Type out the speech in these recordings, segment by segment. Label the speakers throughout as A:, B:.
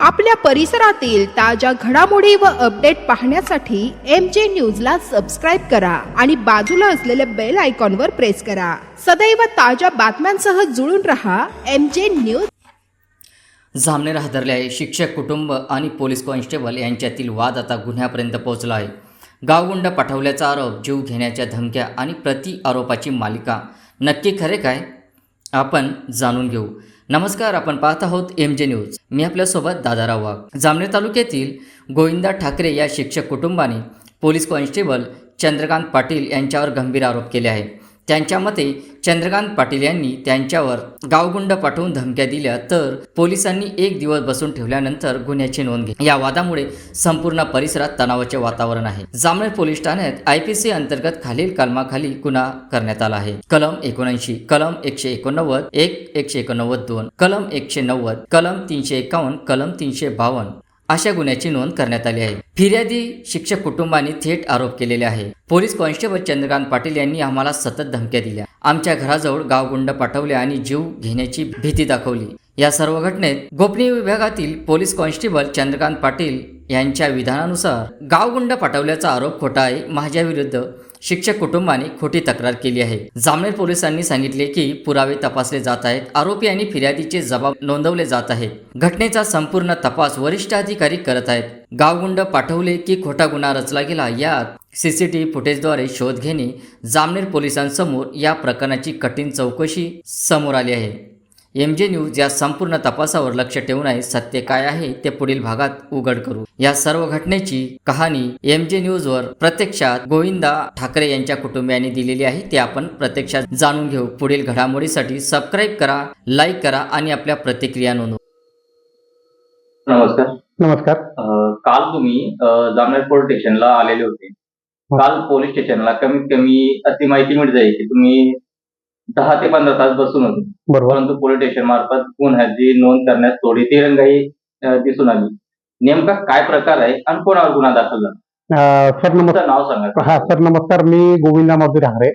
A: आपल्या परिसरातील ताज्या घडामोडी व अपडेट पाहण्यासाठी एम जे न्यूजला सबस्क्राईब करा आणि बाजूला असलेल्या बेल आयकॉनवर प्रेस करा. सदैव ताज्या बातम्यांसह जुळून रहा एम जे न्यूज
B: जामनेर हादरले आहे शिक्षक कुटुंब आणि पोलीस कॉन्स्टेबल यांच्यातील वाद आता गुन्ह्यापर्यंत पोहोचला आहे. गावगुंड पाठवल्याचा आरोप जीव घेण्याच्या धमक्या आणि प्रति आरोपाची मालिका. नक्की खरे काय? आपण जाणून घेऊ. नमस्कार आपण पाहत आहोत एम जे न्यूज मी आपल्यासोबत दादाराव वाघ जामनेर तालुक्यातील गोविंदा ठाकरे या शिक्षक कुटुंबाने पोलीस कॉन्स्टेबल चंद्रकांत पाटील यांच्यावर गंभीर आरोप केले आहे त्यांच्या मते चंद्रकांत पाटील यांनी त्यांच्यावर गावगुंड पाठवून धमक्या दिल्या. तर पोलिसांनी एक दिवस बसून ठेवल्यानंतर गुन्ह्याची नोंद घेतली. या वादामुळे संपूर्ण परिसरात तणावाचे वातावरण आहे. जामनेर पोलीस ठाण्यात आयपीसी अंतर्गत खालील कलमाखाली गुन्हा करण्यात आला आहे. कलम एकोणऐंशी कलम एकशे एकोणनव्वद एक एकशे एकोणनव्वद दोन कलम एकशे नव्वद कलम तीनशे एकावन्न कलम तीनशे बावन्न अशा गुन्ह्याची नोंद करण्यात आली आहे. फिर्यादी शिक्षक कुटुंबांनी थेट आरोप केलेले आहे. पोलीस कॉन्स्टेबल चंद्रकांत पाटील यांनी आम्हाला सतत धमक्या दिल्या. आमच्या घराजवळ गावगुंड पाठवले आणि जीव घेण्याची भीती दाखवली. या सर्व घटनेत गोपनीय विभागातील पोलीस कॉन्स्टेबल चंद्रकांत पाटील यांच्या विधानानुसार गावगुंड पाठवल्याचा आरोप खोटा आहे. माझ्याविरुद्ध शिक्षक कुटुंबाने खोटी तक्रार केली आहे. जामनेर पोलिसांनी सांगितले की पुरावे तपासले जात आहेत. आरोपी आणि फिर्यादीचे जबाब नोंदवले जात आहे. घटनेचा संपूर्ण तपास वरिष्ठ अधिकारी करत आहेत. गावगुंड पाठवले की खोटा गुन्हा रचला गेला. यात सीसीटीव्ही फुटेजद्वारे शोध घेणे जामनेर पोलिसांसमोर या प्रकरणाची कठीण चौकशी समोर आली आहे. एम जे न्यूज या संपूर्ण तपासावर लक्ष ठेवून आहे. सत्य काय आहे ते पुढील भागात उघड करू. या सर्व घटनेची कहाणी एम जे न्यूजवर प्रत्यक्षात गोविंदा ठाकरे यांच्या कुटुंबियांनी दिलेली आहे. ते आपण प्रत्यक्षात जाणून घेऊ. पुढील घडामोडीसाठी सबस्क्राईब करा लाईक करा आणि आपल्या प्रतिक्रिया नोंदवा.
C: नमस्कार.
D: नमस्कार.
C: काल तुम्ही जामनेर पोलीस स्टेशनला आलेले होते.
D: हो.
C: काल पोलीस स्टेशनला कमीत कमी अशी माहिती मिळत आहे की तुम्ही दहा ते पंधरा तास बसून होते
D: बरोबर.
C: परंतु पोलीस स्टेशन मार्फत गुन्ह्याची नोंद करण्यात थोडी दिरंगाई अं, दिसून आली. नेमका काय प्रकार आहे आणि कोणावर गुन्हा दाखल झाला?
D: अं, सर नमस्कार.
C: तुमचं नाव सांगा.
D: हा सर नमस्कार. मी गोविंदा मारुती ठाकरे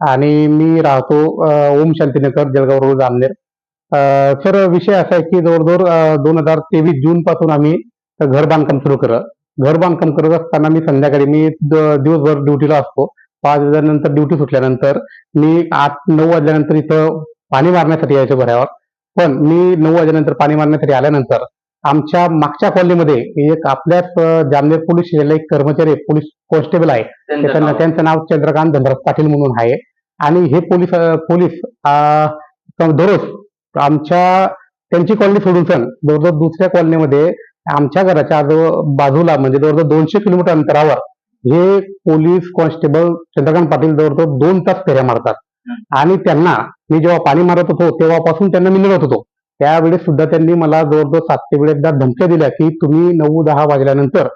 D: आणि मी राहतो अं, ओम शांतीनगर जळगाव रोड जामनेर अं, सर विषय असा आहे की जवळजवळ दोन हजार तेवीस जून पासून आम्ही घर बांधकाम सुरू करत घर बांधकाम करत असताना मी संध्याकाळी मी द- दिवसभर ड्युटीला असतो. पाच वाजल्यानंतर ड्युटी सुटल्यानंतर मी आठ नऊ वाजल्यानंतर इथं पाणी मारण्यासाठी यायचो घरावर पण मी नऊ वाजल्यानंतर पाणी मारण्यासाठी आल्यानंतर आमच्या मागच्या कॉलनीमध्ये एक आपल्याच जामनेर पोलीस स्टेशनला एक कर्मचारी पोलीस कॉन्स्टेबल आहे.
C: त्यांचं
D: त्याचं
C: नाव.
D: चंद्रकांत धनराज पाटील म्हणून आहे. आणि हे पोलीस पोलीस दररोज आमच्या त्यांची कॉलनी सोडून सण जवळजवळ दुसऱ्या कॉलनीमध्ये आमच्या घराच्या आजू बाजूला म्हणजे जवळजवळ दोनशे किलोमीटर अंतरावर हे पोलीस कॉन्स्टेबल चंद्रकांत पाटील जवळजवळ दोन तास फेऱ्या मारतात. आणि त्यांना मी जेव्हा पाणी मारत होतो तेव्हापासून त्यांना मी मिळत होतो. त्यावेळेस सुद्धा त्यांनी मला जवळजवळ सात ते वेळेसदा धमक्या दिल्या की तुम्ही नऊ दहा वाजल्यानंतर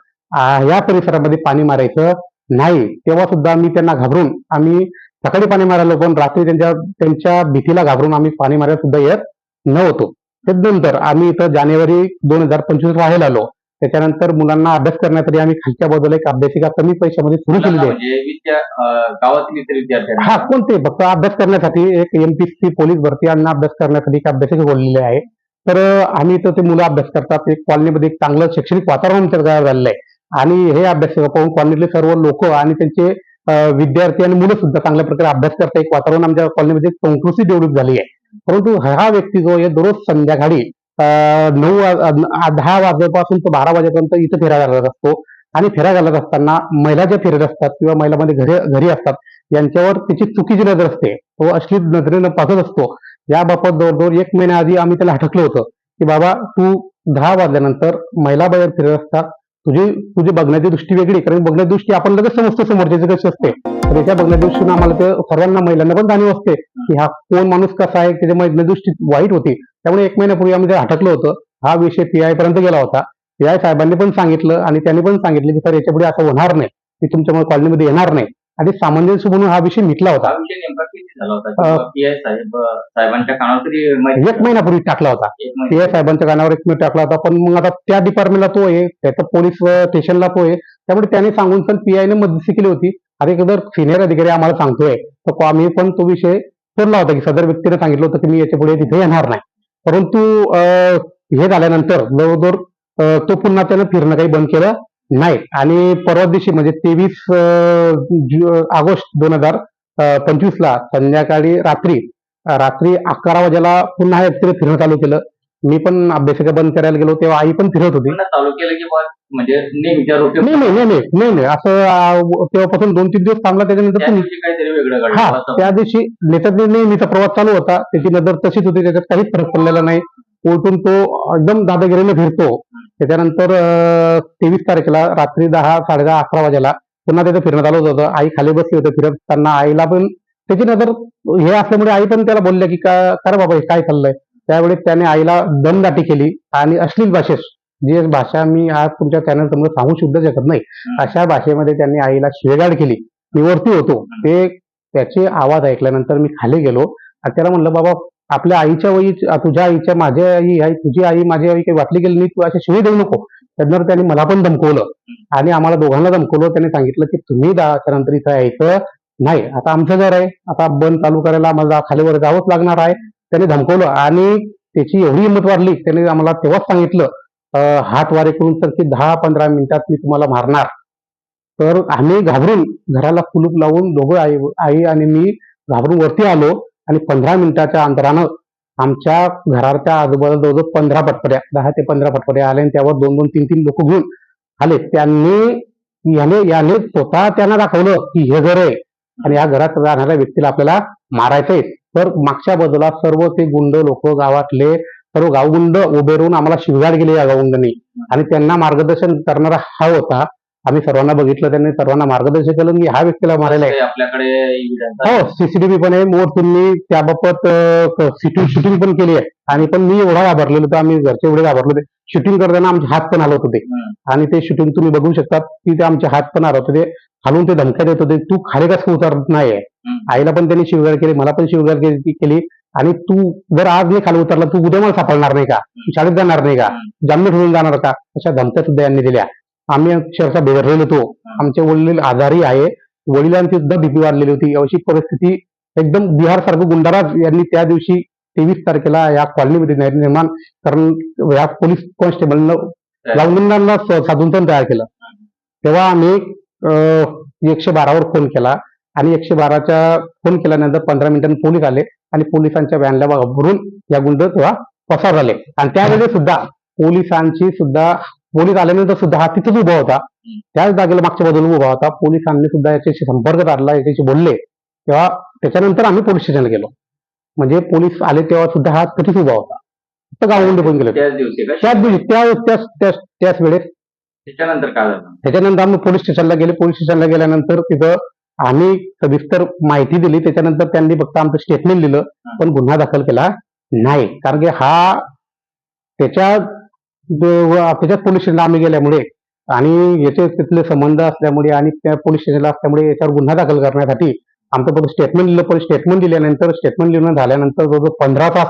D: या परिसरामध्ये पाणी मारायचं नाही. तेव्हा सुद्धा मी त्यांना घाबरून आम्ही सकाळी पाणी मारायला पण रात्री त्यांच्या त्यांच्या भीतीला घाबरून आम्ही पाणी मारायला सुद्धा येत नव्हतो. त्यानंतर आम्ही इथं जानेवारी दोन हजार पंचवीस राहायला आलो. त्याच्यानंतर मुलांना अभ्यास करण्यासाठी आम्ही खालच्या बाजूला एक अभ्यासिका कमी पैशामध्ये सुरू केलेली आहे.
C: म्हणजे गावातील इतर
D: हा कोणते? फक्त अभ्यास करण्यासाठी एक एमपीसी पोलीस भरती यांना अभ्यास करण्यासाठी एक अभ्यासिका बोललेले आहे. तर आम्ही इथं ते मुलं अभ्यास करतात. एक कॉलनीमध्ये एक चांगलं शैक्षणिक वातावरण आमच्या तयार झालेलं आहे. आणि हे अभ्यासिका पाहून कॉलनीतले सर्व लोक आणि त्यांचे विद्यार्थी आणि मुलं सुद्धा चांगल्या प्रकारे अभ्यास करतात एक वातावरण आमच्या कॉलनीमध्ये कंक्लुसिव्ह डेव्हलप झाली आहे. परंतु हा व्यक्ती जो आहे दररोज संध्याकाळी नऊ दहा वाजेपासून तो बारा वाजेपर्यंत इथं फेऱ्या घालत असतो. आणि फेऱ्या घालत असताना महिला ज्या फिरत असतात किंवा महिलामध्ये घरी घरी असतात यांच्यावर त्याची चुकीची नजर असते. तो अश्लील नजरेनं पाहत असतो. याबाबत जवळजवळ एक महिन्या आधी आम्ही त्याला हटकलं होतं की बाबा तू दहा वाजल्यानंतर महिला बाहेर फिरत असतात. तुझी तुझी बघण्याची दृष्टी वेगळी कारण बघण्याची दृष्टी आपण लगेच समजतो समोरच्याची कशी असते. याच्या बघण्याच्या दृष्टीनं आम्हाला ते सर्वांना महिलांना पण जाणीव असते की हा कोण माणूस कसा आहे त्याच्या दृष्टी वाईट होती. त्यामुळे एक महिन्यापूर्वी आम्ही हटकलं होतं हा विषय पीआय पर्यंत गेला होता. पीआय साहेबांनी पण सांगितलं आणि त्यांनी पण सांगितलं की सर याच्यापुढे असं होणार नाही. की तुमच्या कॉलनीमध्ये येणार नाही. आणि सामंजस्य म्हणून हा विषय मिटला होता. एक महिन्यापूर्वी टाकला होता.
C: एक
D: पी
C: महिना
D: आय साहेबांच्या कानावर एक मिनिट टाकला होता. पण मग आता त्या डिपार्टमेंटला तो आहे त्याच्या पोलीस स्टेशनला तो आहे. त्यामुळे त्याने सांगून पण पी आयने मध्यस्थी केली होती? आता एक जर सिनियर अधिकारी आम्हाला सांगतोय तर आम्ही पण तो विषय ठरला होता की सदर व्यक्तीने सांगितलं होतं की मी याच्यापुढे तिथे येणार नाही. परंतु हे झाल्यानंतर जवळजवळ तो पुन्हा त्यानं फिरणं काही बंद केलं नाही. आणि परवा दिवशी म्हणजे तेवीस ऑगस्ट दोन हजार पंचवीस ला संध्याकाळी रात्री रात्री अकरा वाजेला पुन्हा या फिरणं चालू केलं. मी पण अभ्यासिका बंद करायला गेलो तेव्हा आई पण फिरत होती.
C: पुन्हा चालू केलं की बुवा म्हणजे नेहमीच्या रोटी
D: नाही नाही नाही नाही नाही नाही. असं तेव्हापासून दोन तीन दिवस थांबला त्याच्यानंतर
C: त्या
D: पुन्हा-
C: दिवशी काहीतरी वेगळं घडलं
D: हा
C: असं.
D: त्या दिवशी नेत्यात नेहमीचा प्रवास चालू होता. त्याची नजर तशीच होती त्याच्यात काहीच फरक पडलेला नाही. उलटून तो एकदम दादागिरीने फिरतो. त्याच्यानंतर तेवीस तारखेला रात्री दहा साडे दहा अकरा वाजेला पुन्हा त्याचं फिरणं चालू होतं. आई खाली बसली होती फिरत असताना आईला पण त्याची नजर हे असल्यामुळे आई पण त्याला बोलल्या की का कर बाबा हे काय चाललंय? त्यावेळी त्याने आईला दमदाटी केली. आणि अश्लील भाषेत जी भाषा मी आज तुमच्या चॅनल समोर सांगू सुद्धा शकत नाही अशा भाषेमध्ये त्यांनी आईला शिवेगाड केली. मी वरती होतो. ते त्याचे आवाज ऐकल्यानंतर मी खाली गेलो. आणि त्याला म्हणलं बाबा आपल्या आईच्या वयी तुझ्या आईच्या माझ्या आई आई तुझी आई माझी आई काही वाटली गेली नाही तू अशी शिवी देऊ नको. त्यानंतर त्यांनी मला पण धमकवलं. आणि आम्हाला दोघांना धमकवलं. त्याने सांगितलं की तुम्ही दा- त्यानंतर इथं यायचं नाही. आता आमचं घर आहे. आता बंद चालू करायला आम्हाला खालीवर जावंच लागणार आहे. त्याने धमकवलं. आणि त्याची एवढी हिंमत वाढली त्याने आम्हाला तेव्हाच सांगितलं हात वारे करून तर की दहा पंधरा मिनिटात मी तुम्हाला मारणार. तर आम्ही घाबरून घराला कुलूप लावून दोघं आई आई आणि मी घाबरून वरती आलो आणि पंधरा मिनिटाच्या अंतरानं आमच्या घराच्या आजूबाजूला जवळजवळ पंधरा पटपड्या दहा ते पंधरा पटपड्या आले आणि त्यावर दोन दोन तीन तीन लोक घेऊन आले. त्यांनी याने याने स्वतः त्यांना दाखवलं की हे घर आहे आणि या घरात राहणाऱ्या व्यक्तीला आपल्याला मारायचंय तर मागच्या बाजूला सर्व ते गुंड लोक गावातले सर्व गावगुंड उभे राहून आम्हाला शिवगाड गेले या गावगुंडांनी. आणि त्यांना मार्गदर्शन करणारा हा होता. आम्ही सर्वांना बघितलं त्यांनी सर्वांना मार्गदर्शन केलं की ह्या व्यक्तीला मारायला आहे.
C: आपल्याकडे evidence आहे.
D: हो सीसीटीव्ही पण आहे. मोर तुम्ही त्याबाबत शूटिंग पण केली आहे. आणि पण मी एवढा घाबरलेलो होतो आम्ही घरचे एवढे घाबरले होते. शूटिंग करताना आमचे हात पण हलत होते.
C: हम्म.
D: आणि ते शूटिंग तुम्ही बघू शकता की ते आमचे हात पण हलत होते. हलून ते धमक्या देत होते तू खाली कसं उतरत नाहीये?
C: हम्म.
D: आईला पण त्यांनी शिवगार केली मला पण शिवगार केली केली. आणि तू जर आज नाही खाली उतरला तू उद्या मला सापडणार नाही का? तू शाळेत जाणार नाही का? जामीन ठेवून जाणार का? अशा धमक्या सुद्धा यांनी दिल्या. आम्ही अक्षरशः बेरलेलो होतो. आमचे वडील आजारी आहे. वडिलांची सुद्धा भीती वाढलेली होती. अशी परिस्थिती एकदम बिहार सारखं गुंडाराज यांनी त्या दिवशी तेवीस तारखेला या कॉलनीमध्ये निर्- निर्माण करून या पोलीस कॉन्स्टेबलनं लावून साधून तयार केलं. तेव्हा आम्ही एकशे बारावर फोन केला आणि एकशे बाराच्या फोन केल्यानंतर पंधरा मिनिटांनी पोलीस आले आणि पोलिसांच्या व्हॅनला भरून या गुंड तेव्हा पसार झाले. आणि त्यावेळेस सुद्धा पोलिसांची सुद्धा पोलीस आल्यानंतर सुद्धा हा तिथेच उभा होता. त्याच जागेला मागच्या बाजूला उभा होता. पोलिसांनी सुद्धा याच्याशी संपर्क साधला याच्याशी बोलले. तेव्हा त्याच्यानंतर आम्ही पोलीस स्टेशनला गेलो. म्हणजे पोलीस आले तेव्हा सुद्धा हा तिथेच उभा होता. फक्त गावगुंडे पण गेले.
C: त्याच दिवशी का?
D: त्याच दिवशी त्या त्याच त्याच त्याच वेळेस.
C: त्याच्यानंतर काय झालं?
D: त्याच्यानंतर आम्ही पोलीस स्टेशनला गेले. पोलीस स्टेशनला गेल्यानंतर तिथं आम्ही सविस्तर माहिती दिली. त्याच्यानंतर त्यांनी फक्त आमचं स्टेटमेंट दिलं पण गुन्हा दाखल केला नाही. कारण की हा त्याच्या त्याच्याच पोलीस स्टेशनला आम्ही गेल्यामुळे आणि याचे तिथले संबंध असल्यामुळे आणि त्या पोलीस स्टेशनला असल्यामुळे याच्यावर गुन्हा दाखल करण्यासाठी आमचं फक्त स्टेटमेंट दिलं. पण स्टेटमेंट दिल्यानंतर स्टेटमेंट लिहून झाल्यानंतर जवळजवळ पंधरा तास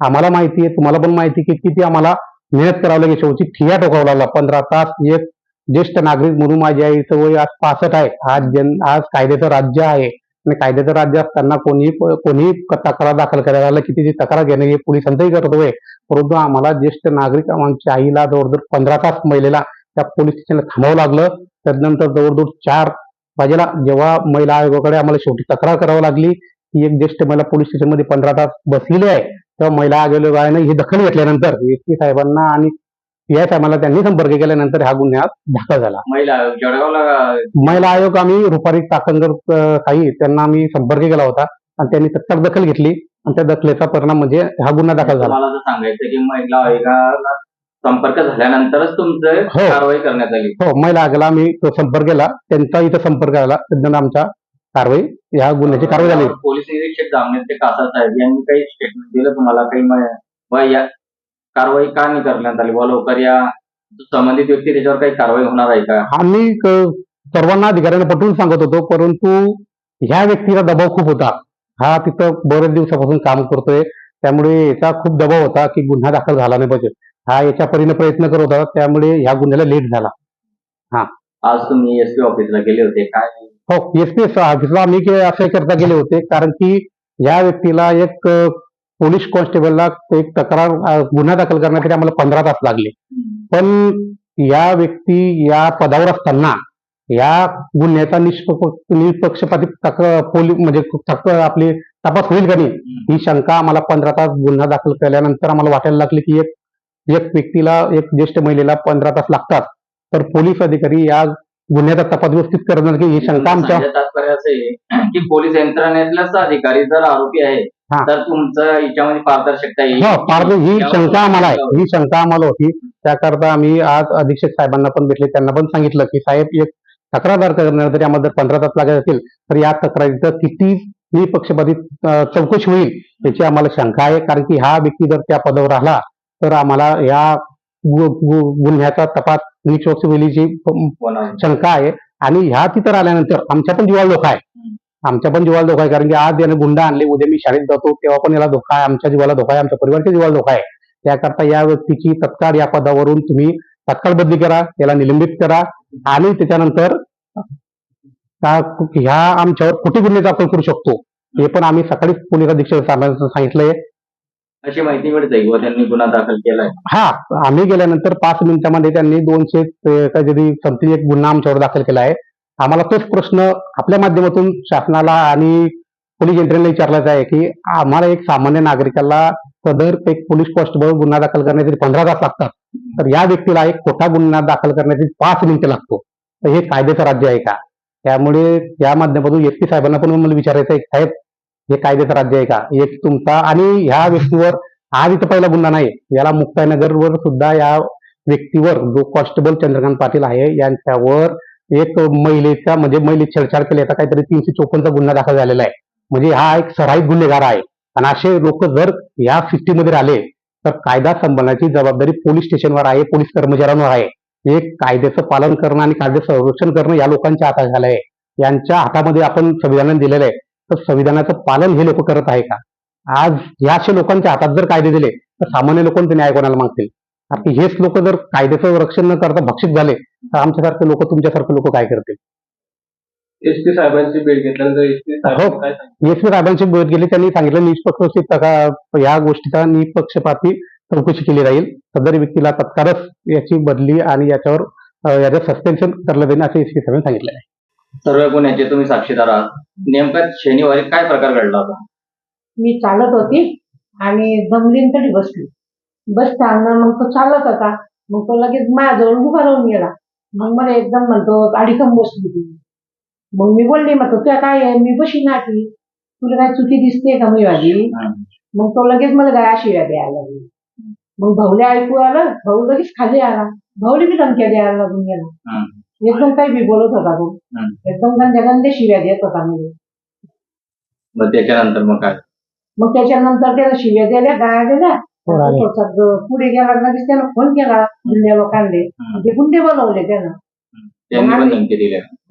D: आम्हाला माहिती आहे तुम्हाला पण माहिती आहे की किती आम्हाला मेहनत करावं लागेल. शेवटी ठिया टोकावं लागला. पंधरा तास एक ज्येष्ठ नागरिक म्हणून माझी आईचं वय आज पासष्ट आहे. आज जन आज कायद्याचं राज्य आहे. आणि कायद्याचं राज्य असताना कोणीही प- कोणीही तक्रार दाखल करायला आलं की तिची तक्रार घेणं हे पोलिसांचंही करतोय परंतु आम्हाला ज्येष्ठ नागरिक आमच्या आईला जवळजवळ पंधरा तास महिलेला त्या पोलीस स्टेशनला थांबावं लागलं. त्यानंतर जवळजवळ चार वाजेला जेव्हा महिला आयोगाकडे आम्हाला शेवटी तक्रार करावी लागली की एक ज्येष्ठ महिला पोलीस स्टेशनमध्ये पंधरा तास बसलेली आहे तेव्हा महिला आयोगाने ही दखल घेतल्यानंतर एस पी साहेबांना आणि आय साहेबांना त्यांनी संपर्क केल्यानंतर हा गुन्ह्यात दाखल झाला.
C: महिला
D: महिला आयोग आम्ही रुपारी अं, ताई त्यांना आम्ही संपर्क केला होता आणि त्यांनी तत्काळ दखल घेतली आणि त्या दखलेचा परिणाम म्हणजे हा गुन्हा दाखल झाला.
C: जर सांगायचं की महिला आयोगाला संपर्क झाल्यानंतरच तुमचं
D: हो.
C: कारवाई करण्यात आली.
D: हो महिला आयोगाला आम्ही तो संपर्क केला. त्यांचा इथं संपर्क आला त्यांना आमच्या कारवाई या गुन्ह्याची कारवाई झाली.
C: पोलीस निरीक्षक जामनेर ते कासा साहेब यांनी काही स्टेटमेंट दिलं? तुम्हाला काही म- व या कारवाई का नाही करण्यात आली? व लवकर या. संबंधित व्यक्ती त्याच्यावर काही कारवाई होणार आहे का?
D: आम्ही क- सर्वांना अधिकाऱ्यांना पटवून सांगत होतो परंतु ह्या व्यक्तीला दबाव खूप होता. हा तिथं बरेच दिवसापासून काम करतोय. त्यामुळे याचा खूप दबाव होता की गुन्हा दाखल झाला नाही पाहिजे. हा याच्या परीने प्रयत्न करत होता त्यामुळे ह्या गुन्ह्याला लेट झाला.
C: आज तुम्ही एसपी ऑफिसला गेले होते काय?
D: हो एस पी ऑफिसला आम्ही के- असे चर्चा केले होते कारण की या व्यक्तीला एक अ, पोलीस कॉन्स्टेबलला एक तक्रार गुन्हा दाखल करण्यासाठी आम्हाला पंधरा तास लागले. पण या व्यक्ती या पदावर असताना या गुन्ह्याचा निष्पक्ष निष्पक्षपाती तक पोलीस म्हणजे तक आपली तपास होईल का नाही? ही शंका आम्हाला पंधरा तास गुन्हा दाखल केल्यानंतर आम्हाला वाटायला लागली की एक एक व्यक्तीला एक ज्येष्ठ महिलेला पंधरा तास लागतात. तर पोलीस अधिकारी या गुन्ह्याचा तपास व्यवस्थित करणार की ही शंका आमच्या
C: की पोलीस यंत्रणेतलाच अधिकारी जर आरोपी आहे. तर तुमचं याच्यामध्ये पारदर्शकता येईल.
D: हो फार ही शंका आम्हाला. आहे. ही शंका आम्हाला होती. त्याकरता आम्ही आज अधीक्षक साहेबांना पण भेटले. त्यांना पण सांगितलं की साहेब एक तक्रार करण्यासाठी आम्हाला जर पंधरा तास लागत असेल तर या तक्रारीचं किती निपक्षपाती अं, चौकशी होईल याची आम्हाला शंका आहे. कारण की हा व्यक्ती जर त्या पदावर राहिला तर आम्हाला या गुन्ह्याचा तपास निष्पक्ष वेलीची
C: होणार.
D: शंका आहे. आणि ह्या तिथं आल्यानंतर आमच्या पण जीवाला धोका आहे. आमच्या पण जीवाला धोका आहे कारण की आज याने गुंडा आणले उद्या मी शाळेत जातो तेव्हा पण याला धोका आहे आमच्या जीवाला धोका आहे आमच्या परिवाराच्या जीवाला धोका आहे. त्याकरता या व्यक्तीची तत्काळ या पदावरून तुम्ही तत्काळ बदली करा याला निलंबित करा आणि त्याच्यानंतर त्या- ह्या आमच्यावर कुठे गुन्हे दाखल करू शकतो. हे पण आम्ही सकाळीच पोलीस अधीक्षक साहेबांना सांगितलंय.
C: अशी माहिती मिळते की बुवा त्यांनी गुन्हा दाखल केलाय?
D: हा आम्ही गेल्यानंतर पाच मिनिटांमध्ये त्यांनी दोनशे काहीतरी समथिंग एक गुन्हा आमच्यावर दाखल केला आहे. आम्हाला तोच प्रश्न आपल्या माध्यमातून शासनाला आणि पोलीस यंत्रणेला विचारलाच आहे की आम्हाला एक सामान्य नागरिकाला सदर एक पोलीस बरोबर गुन्हा दाखल करण्यासाठी पंधरा तास लागतात तर या व्यक्तीला एक खोटा गुन्हा दाखल करण्यासाठी पाच मिनिटं लागतो. तर हे कायद्याचं राज्य आहे का? त्यामुळे या माध्यमातून एस पी साहेबांना पण मला विचारायचं आहे साहेब हे कायद्याचं राज्य आहे का? एक तुमचा आणि ह्या व्यक्तीवर आज इथं पहिला गुन्हा नाही याला मुक्ताईनगरवर सुद्धा या व्यक्तीवर जो कॉन्स्टेबल चंद्रकांत पाटील आहे यांच्यावर एक महिलेचा म्हणजे महिलेत छेडछाड केल्याचा काहीतरी तीनशे चोपन्नचा गुन्हा दाखल झालेला आहे. म्हणजे हा एक सराईत गुन्हेगार आहे. आणि असे लोक जर या सिस्टीममध्ये राहिले तर कायदा संबंधाची जबाबदारी पोलीस स्टेशनवर आहे पोलीस कर्मचाऱ्यांवर आहे. एक कायद्याचं पालन करणं आणि कायदे संरक्षण करणं या लोकांच्या हातात झालं आहे यांच्या हातामध्ये आपण संविधानाने दिलेलं आहे. तर संविधानाचं पालन हे लोक करत आहे का? आज या अशा लोकांच्या हातात जर कायदे दिले तर सामान्य लोक न्याय कोणाला मागतील? कारण की हेच लोक जर कायद्याचं रक्षण न करता भक्षित झाले तर आमच्यासारखे लोक तुमच्यासारखे लोक काय करतील?
E: एस पी साहेबांची भेट घेतल्यानंतर एस पी साहेबांनी काय सांगितलं?
D: एस पी साहेबांची भेट गेली त्यांनी सांगितलं निष्पक्ष तका- या गोष्टीचा निष्पक्षपाती चौकशी केली जाईल. सदर व्यक्तीला तत्काळच याची बदली आणि याच्यावर अं, याचं सस्पेन्शन करलं जाईल असं एस पी साहेबांनी सांगितलं आहे.
C: सर्व गुन्ह्याचे तुम्ही साक्षीदार आहात. नेमका शनिवारी काय प्रकार घडला होता?
F: मी चालत होती आणि दमलीन तरी बसली. बसताना मग तो चालत होता. मग तो लगेच माझ्याजवळ उभा राहून गेला. मग मला एकदम म्हणतो अडीकम बसली ती मग मी बोलली मग तुझ्या काय आहे? मी बशी नाटी तुला काय चुकी दिसते का मी माझी मग तो लगेच मला गाया शिव्या द्यायला लागली. मग भाऊले ऐकू आलं भाऊ लगेच खाली आला. भाऊले बी धमक्या द्यायला लागून गेला. एकदम काही बी बोलत होता तो. एकदम गंध्या गंदे शिव्या देत होता म्हणजे
C: मग त्याच्यानंतर मग काय?
F: मग त्याच्यानंतर त्याला शिव्या दिल्या गाया दिल्या. पुढे गेला लगेच त्यानं फोन केला जुन्या लोकांनी. ते गुंडे बोलवले त्यानं.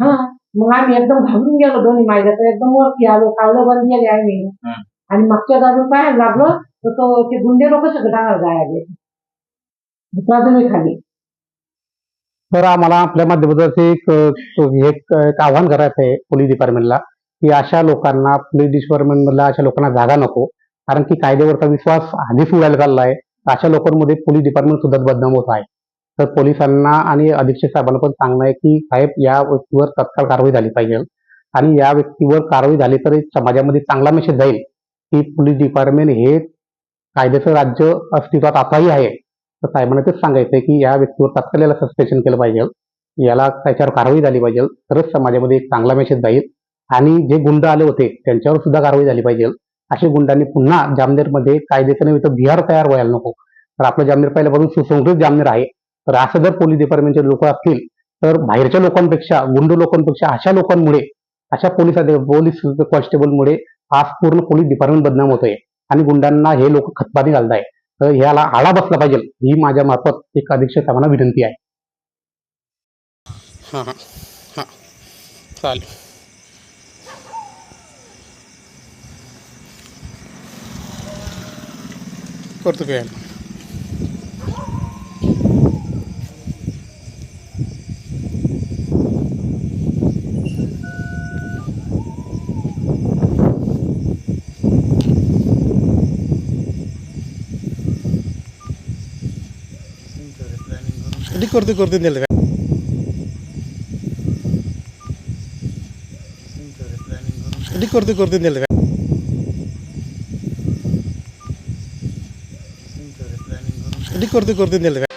F: हा. मग आम्ही एकदम घाबरून गेलो दोन्ही माझ्या तर एकदम वरती आलो कावलं बंद गेले आम्ही. आणि मागच्या बाजू काय लागलो तर तो ते गुंडे लोक सगळं डांगर गायले तुम्ही खाली.
D: तर आम्हाला आपल्या माध्यमातून असे एक अं, एक एक आव्हान करायचं आहे पोलीस डिपार्टमेंटला की अशा लोकांना पोलीस डिपार्टमेंटमधल्या अशा लोकांना जागा नको. कारण की कायद्यावरचा विश्वास आधीच उडायला चालला आहे अशा लोकांमध्ये पोलीस डिपार्टमेंट सुद्धा बदनाम होत आहे. तर पोलिसांना आणि अधीक्षक साहेबांना पण सांगणं आहे की साहेब या व्यक्तीवर तत्काळ कारवाई झाली पाहिजे. आणि या व्यक्तीवर कारवाई झाली तर समाजामध्ये चांगला मेसेज जाईल की पोलीस डिपार्टमेंट हे कायद्याचं राज्य अस्तित्वात आताही आहे. तर साहेबांना तेच सांगायचं आहे की या व्यक्तीवर तत्काळ याला सस्पेन्शन केलं पाहिजे. याला त्याच्यावर कारवाई झाली पाहिजे. तरच समाजामध्ये एक चांगला मेसेज जाईल. आणि जे गुंड आले होते त्यांच्यावर सुद्धा कारवाई झाली पाहिजे. असे गुंडांनी पुन्हा जामनेरमध्ये कायद्याचं नव्हे तर बिहार तयार व्हायला नको. तर आपलं जामनेर पहिल्यापासून सुसंस्कृत जामनेर आहे. तर असं जर पोलीस डिपार्टमेंटचे लोक असतील तर बाहेरच्या लोकांपेक्षा गुंड लोकांपेक्षा अशा लोकांमुळे अशा पोलीस पोलीस कॉन्स्टेबलमुळे आज पूर्ण पोलीस डिपार्टमेंट बदनाम होतोय. आणि गुंडांना हे लोक खतपाणी घालत आहे तर ह्याला आळा बसला पाहिजे. ही माझ्या मार्फत एक अधीक्षक साहेबांना विनंती आहे.
G: हां हां. हां. चालेल. ഓർത്തുകയാണ് കൊടുത്ത് കുറത്ത് നിൽക്കാം കുറത്ത് കുറത്ത് നിൽക്കാം ಅದಕ್ಕೆ ಕೊಡ್ತೀವಿ ಕೊಡ್ತೀನಿ